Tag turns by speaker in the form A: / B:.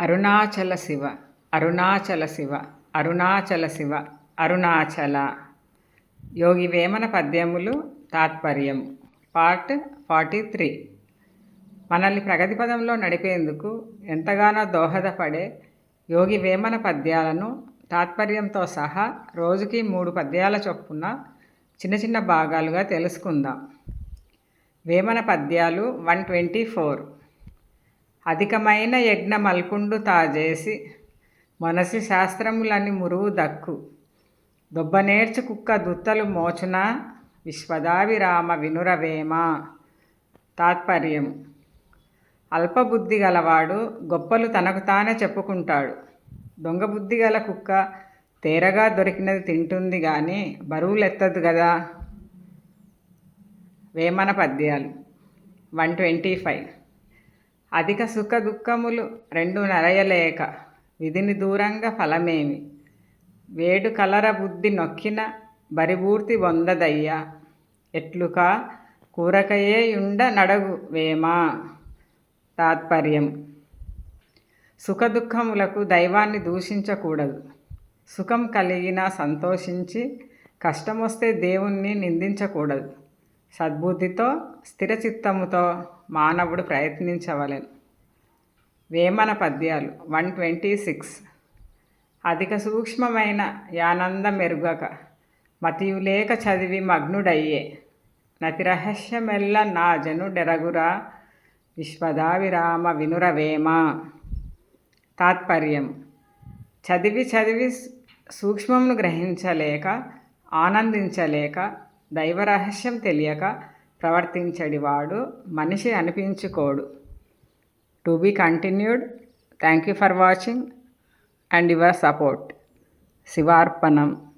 A: అరుణాచల శివ అరుణాచల శివ అరుణాచల శివ అరుణాచల. యోగి వేమన పద్యములు తాత్పర్యం. Part forty three. మనల్ని ప్రగతి పదంలో నడిపేందుకు ఎంతగానో దోహదపడే యోగి వేమన పద్యాలను తాత్పర్యంతో సహా రోజుకి మూడు పద్యాల చొప్పున చిన్న చిన్న భాగాలుగా తెలుసుకుందాం. వేమన పద్యాలు వన్ ట్వంటీ ఫోర్. అధికమైన యజ్ఞ మల్కుండు తాజేసి మనసి శాస్త్రములని మురువు దక్కు. దొబ్బనేర్చు కుక్క దుత్తలు మోచున విశ్వదావిరామ వినురవేమ. తాత్పర్యం. అల్పబుద్ధి గలవాడు గొప్పలు తనకు తానే చెప్పుకుంటాడు. దొంగ బుద్ధి గల కుక్క తేరగా దొరికినది తింటుంది కానీ బరువులెత్తదు కదా వేమన పద్యాలు. One twenty five. అధిక సుఖ దుఃఖములు రెండు నరయలేక విధిని దూరంగా ఫలమేమి? వేడు కలర బుద్ధి నొక్కిన బరిబూర్తి వందదయ్యా ఎట్లుకా కూరకయే యుండ నడగు వేమా? తాత్పర్యం. సుఖదుఖములకు దైవాన్ని దూషించకూడదు. సుఖం కలిగిన సంతోషించి కష్టమొస్తే దేవుణ్ణి నిందించకూడదు. సద్బుద్ధితో స్థిరచిత్తముతో మానవుడు ప్రయత్నించవలెను. వేమన పద్యాలు వన్ ట్వంటీ సిక్స్. అధిక సూక్ష్మమైన యానంద మెరుగక మతియులేక చదివి మగ్నుడయ్యే. నతి రహస్యమెల్ల నా జనుడెరగురా విశ్వదావిరామ వినురవేమ తాత్పర్యం చదివి చదివి సూక్ష్మమును గ్రహించలేక ఆనందించలేక దైవరహస్యం తెలియక ప్రవర్తించడివాడు మనిషి అనిపించుకోడు. To be continued thank you for watching and your support. శివార్పణం.